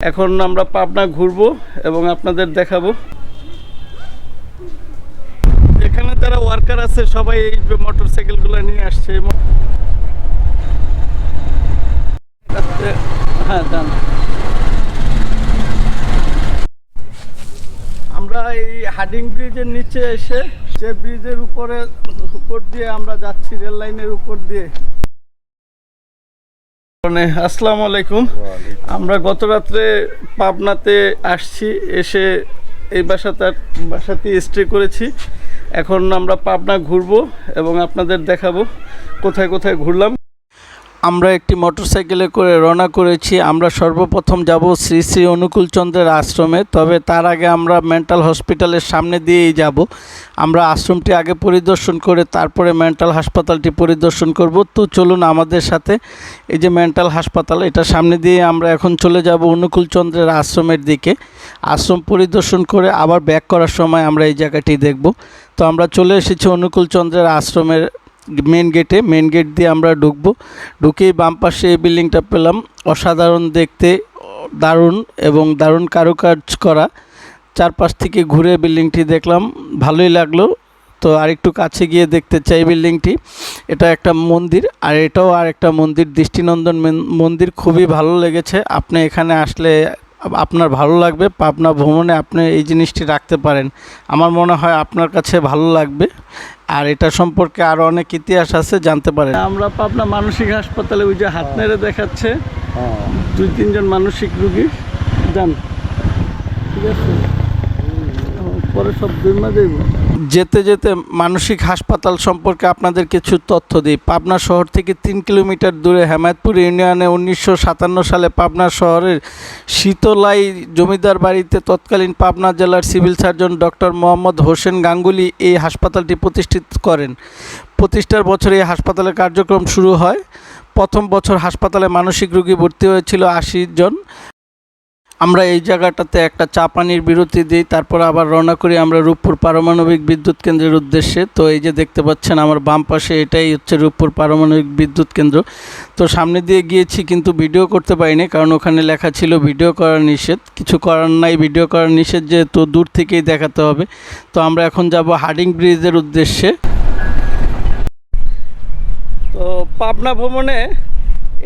এখন আমরা পাবনা ঘুরবো এবং আপনাদের দেখাবো। এখানে যারা ওয়ার্কার আছে, সবাই এই মোটর সাইকেলগুলো নিয়ে আসছে। হ্যাঁ আমরা এই হাডিং ব্রিজের নিচে এসে, সে ব্রিজের উপরে, উপর দিয়ে আমরা যাচ্ছি, রেল লাইনের উপর দিয়ে। আসসালামু আলাইকুম। আমরা গত রাত্রে পাবনাতে আসছি এসে এই বাসাতে বাসাতে স্টে করেছি। এখন আমরা পাবনা ঘুরবো এবং আপনাদের দেখাবো কোথায় কোথায় ঘুরলাম। আমরা একটি মোটরসাইকেলে করে রওনা করেছি। আমরা সর্বপ্রথম যাব শ্রী শ্রী অনুকূল চন্দ্রের আশ্রমে, তবে তার আগে আমরা মেন্টাল হসপিটালের সামনে দিয়েই যাব। আমরা আশ্রমটি আগে পরিদর্শন করে তারপরে মেন্টাল হাসপাতালটি পরিদর্শন করব। তো চলুন আমাদের সাথে এই যে মেন্টাল হাসপাতাল এটা সামনে দিয়ে আমরা এখন চলে যাব অনুকূল চন্দ্রের আশ্রমের দিকে। আশ্রম পরিদর্শন করে আবার ব্যাক করার সময় আমরা এই জায়গাটি দেখব। তো আমরা চলে এসেছি অনুকূল চন্দ্রের আশ্রমের মেন গেটে মেন গেট দিয়ে আমরা ঢুকবো। ঢুকেই বাম পাশে এই বিল্ডিংটা পেলাম। অসাধারণ দেখতে, দারুণ এবং দারুণ কারুকাজ করা। চারপাশ থেকে ঘুরে বিল্ডিংটি দেখলাম। ভালোই লাগল। তো আরেকটু কাছে গিয়ে দেখতে চাই বিল্ডিংটি এটা একটা মন্দির আর এটাও আর একটা মন্দির। দৃষ্টিনন্দন মন্দির খুবই ভালো লেগেছে। আপনি এখানে আসলে আপনার ভালো লাগবে। পাবনা ভ্রমণে আপনি এই জিনিসটি রাখতে পারেন। আমার মনে হয় আপনার কাছে ভালো লাগবে। আর এটা সম্পর্কে আরও অনেক ইতিহাস আছে জানতে পারেন। আমরা পাবনা মানসিক হাসপাতালে ওই যে হাত নেড়ে দেখাচ্ছে। দুই তিনজন মানসিক রুগী। যান। ঠিক আছে? পরে সব দেব। যেতে যেতে মানসিক হাসপাতাল সম্পর্কে আপনাদের কিছু তথ্য দিই। পাবনা শহর থেকে তিন কিলোমিটার দূরে হেমায়তপুর ইউনিয়নে উনিশশো সাতান্ন সালে পাবনা শহরের শীতলাই জমিদার বাড়িতে তৎকালীন পাবনা জেলার civil surgeon doctor Mohammad Hossain Ganguly এই হাসপাতালটি প্রতিষ্ঠিত করেন। প্রতিষ্ঠার বছরে এই হাসপাতালের কার্যক্রম শুরু হয়। প্রথম বছর হাসপাতালে মানসিক রোগী ভর্তি হয়েছিল আশি জন। আমরা এই জায়গাটাতে একটা চা পানির বিরতি দিই, তারপর আবার রওনা করি আমরা রূপপুর পারমাণবিক বিদ্যুৎ কেন্দ্রের উদ্দেশ্যে। তো এই যে দেখতে পাচ্ছেন আমার বাম পাশে এটাই হচ্ছে রূপপুর পারমাণবিক বিদ্যুৎ কেন্দ্র। তো সামনে দিয়ে গিয়েছি কিন্তু ভিডিও করতে পারিনি, কারণ ওখানে লেখা ছিল ভিডিও করার নিষেধ। কিছু করার নাই, ভিডিও করার নিষেধ যেহেতু দূর থেকেই দেখাতে হবে। তো আমরা এখন যাব হার্ডিং ব্রিজের উদ্দেশ্যে। তো পাবনা ভ্রমণে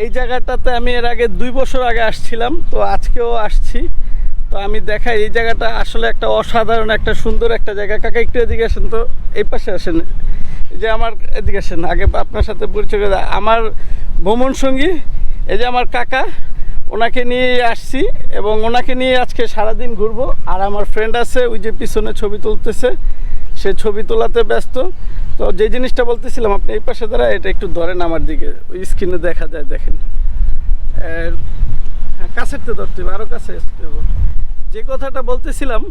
এই জায়গাটাতে আমি এর আগে দুই বছর আগে আসছিলাম, তো আজকেও আসছি। তো আমি দেখাই, এই জায়গাটা আসলে একটা অসাধারণ, একটা সুন্দর একটা জায়গা। কাকা, একটু এদিকে আসেন তো, এই পাশে আসেন। যে আমার এদিকে আসেন, আগে আপনার সাথে পরিচয় করে আমার ভ্রমণ সঙ্গী, এই যে আমার কাকা, ওনাকে নিয়ে আসছি এবং ওনাকে নিয়ে আজকে সারাদিন ঘুরবো। আর আমার ফ্রেন্ড আছে, ওই যে পিছনে ছবি তুলতেছে। সে ছবি তোলাতে ব্যস্ত। তো যে জিনিসটা বলতেছিলাম আপনি এই পাশে দ্বারা এটা একটু ধরেন আমার দিকে ওই স্ক্রিনে দেখা যায় দেখেন। হ্যাঁ, কাছের তো ধরতে হবে আরও কাছে। যে কথাটা বলতেছিলাম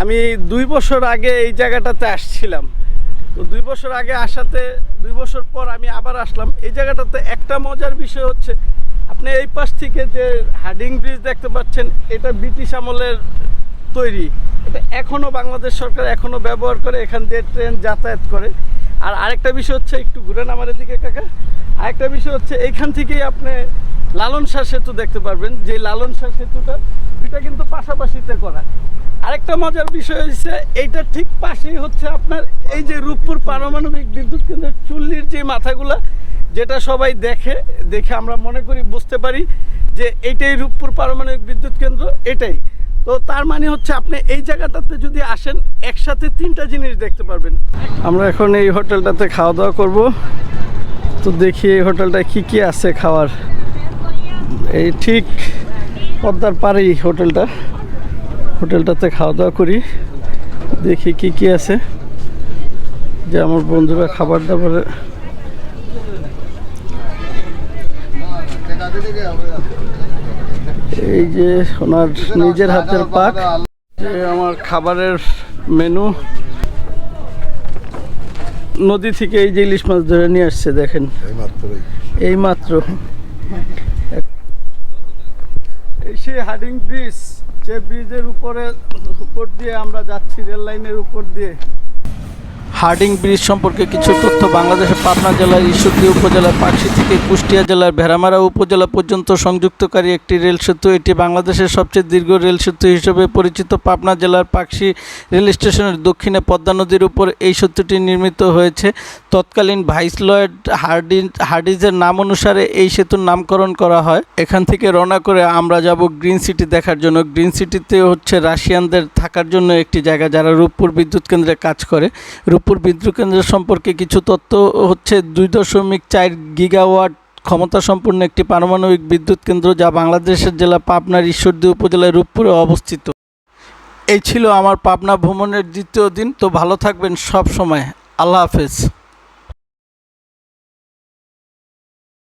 আমি দুই বছর আগে এই জায়গাটাতে আসছিলাম। তো দুই বছর আগে আসাতে দুই বছর পর আমি আবার আসলাম। এই জায়গাটাতে একটা মজার বিষয় হচ্ছে আপনি এই পাশ থেকে যে হার্ডিং ব্রিজ দেখতে পাচ্ছেন এটা ব্রিটিশ আমলের তৈরি। এটা এখনও বাংলাদেশ সরকার এখনও ব্যবহার করে এখান দিয়ে ট্রেন যাতায়াত করে। আর আরেকটা বিষয় হচ্ছে, একটু ঘুরেন আমার এদিকে কাকা। আরেকটা বিষয় হচ্ছে, এইখান থেকেই আপনি লালন শাহ সেতু দেখতে পারবেন। যে লালন শাহ সেতুটা, দুইটা কিন্তু পাশাপাশিতে করা। আরেকটা মজার বিষয় হচ্ছে এইটা ঠিক পাশেই হচ্ছে আপনার এই যে রূপপুর পারমাণবিক বিদ্যুৎ কেন্দ্রের চুল্লির যে মাথাগুলা, যেটা সবাই দেখে দেখে আমরা মনে করি, বুঝতে পারি যে এইটাই রূপপুর পারমাণবিক বিদ্যুৎ কেন্দ্র, এটাই। তো তার মানে হচ্ছে আপনি এই জায়গাটাতে যদি আসেন, একসাথে তিনটা জিনিস দেখতে পারবেন। আমরা এখন এই হোটেলটাতে খাওয়া দাওয়া করব। তো দেখি এই হোটেলটায় কি কি আছে খাওয়ার। এই ঠিক পদ্মার পাড়েই হোটেলটা। হোটেলটাতে খাওয়া দাওয়া করি। দেখি কি কি আছে। যে আমার বন্ধুরা খাবার দাবার এই যে ওনার নিজের হাতের পাক যে আমার খাবারের মেনু নদী থেকে এই যে ইলিশ মাছ ধরে নিয়ে আসছে দেখেন। এইমাত্রই। এই মাত্র এই সেই হার্ডিং ব্রিজ যে ব্রিজের উপরে উপর দিয়ে আমরা যাচ্ছি রেল লাইনের উপর দিয়ে। হার্ডিং ব্রিজ সম্পর্কে কিছু তথ্য বাংলাদেশের পাবনা জেলার ঈশ্বরদী উপজেলার পাকশি থেকে কুষ্টিয়া জেলার ভেড়ামারা উপজেলা পর্যন্ত সংযুক্তকারী একটি রেল সেতু। এটি বাংলাদেশের সবচেয়ে দীর্ঘ রেল সেতু হিসেবে পরিচিত। পাবনা জেলার পাকশি রেল স্টেশনের দক্ষিণে পদ্মা নদীর উপর এই সেতুটি নির্মিত হয়েছে। তৎকালীন ভাইসলয়েড হার্ডিন, হার্ডিজের নাম অনুসারে এই সেতুর নামকরণ করা হয়। এখান থেকে রওনা করে আমরা যাব গ্রিন সিটি দেখার জন্য। গ্রিন সিটিতে হচ্ছে রাশিয়ানদের থাকার জন্য একটি জায়গা যারা রূপপুর বিদ্যুৎ কেন্দ্রে কাজ করে। রূপপুর বিদ্যুৎ কেন্দ্র সম্পর্কে কিছু তথ্য হচ্ছে দুই দশমিক চার গিগাওয়াট ক্ষমতা সম্পন্ন একটি পারমাণবিক বিদ্যুৎ কেন্দ্র যা বাংলাদেশের জেলা পাবনার ঈশ্বরদী উপজেলার রূপপুরে অবস্থিত। এই ছিল আমার পাবনা ভ্রমণের দ্বিতীয় দিন, তো ভালো থাকবেন সব সময়। আল্লাহ হাফেজ।